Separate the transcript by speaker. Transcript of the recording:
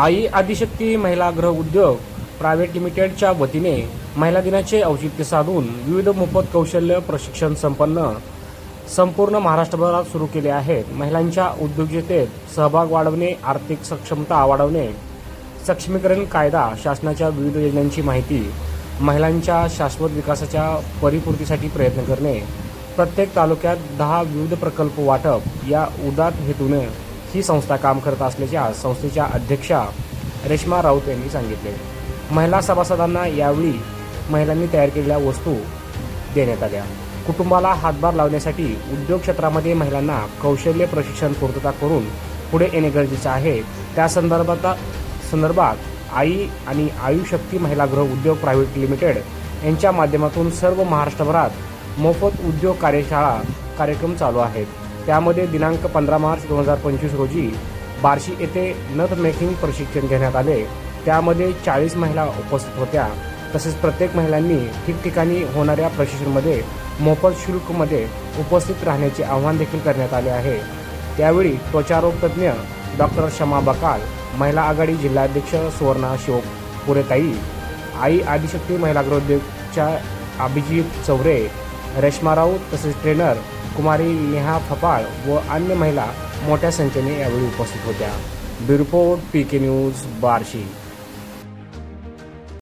Speaker 1: आई आदिशक्ती महिला गृह उद्योग प्रायव्हेट लिमिटेडच्या वतीने महिला दिनाचे औचित्य साधून विविध मोफत कौशल्य प्रशिक्षण संपन्न संपूर्ण महाराष्ट्रभरात सुरू केले आहेत. महिलांच्या उद्योजकतेत सहभाग वाढवणे आर्थिक सक्षमता वाढवणे सक्षमीकरण कायदा शासनाच्या विविध योजनांची माहिती महिलांच्या शाश्वत विकासाच्या परिपूर्तीसाठी प्रयत्न करणे प्रत्येक तालुक्यात दहा विविध प्रकल्प वाटप या उदात हेतूने ही संस्था काम करत असल्याच्या संस्थेच्या अध्यक्षा रेश्मा राऊत यांनी सांगितले. महिला सभासदांना यावेळी महिलांनी तयार केलेल्या वस्तू देण्यात आल्या. कुटुंबाला हातभार लावण्यासाठी उद्योग क्षेत्रामध्ये महिलांना कौशल्य प्रशिक्षण पूर्तता करून पुढे येणे गरजेचे आहे. त्या संदर्भात संदर्भात आई आणि आयु शक्ती महिला गृह उद्योग प्रायव्हेट लिमिटेड यांच्या माध्यमातून सर्व महाराष्ट्रभरात मोफत उद्योग कार्यशाळा कार्यक्रम चालू आहेत. त्यामध्ये दिनांक पंधरा मार्च दोन हजार पंचवीस रोजी बार्शी येथे नथ मेकिंग प्रशिक्षण घेण्यात आले. त्यामध्ये चाळीस महिला उपस्थित होत्या. तसेच प्रत्येक महिलांनी ठिकठिकाणी होणाऱ्या प्रशिक्षणमध्ये मोफत शुल्कमध्ये उपस्थित राहण्याचे आव्हान देखील करण्यात आले आहे. त्यावेळी त्वचारोग तज्ज्ञ डॉक्टर शमा बकाल महिला आघाडी जिल्हाध्यक्ष सुवर्णा शोक पुरेताई आई आदिशक्ती महिला गृहोद्योगच्या अभिजित चौरे रेश्मा राऊत तसेच ट्रेनर कुमारी नेहा फपाळ व अन्य महिला मोठ्या संख्येने यावेळी उपस्थित होत्या. Bureau report P K news Barshi.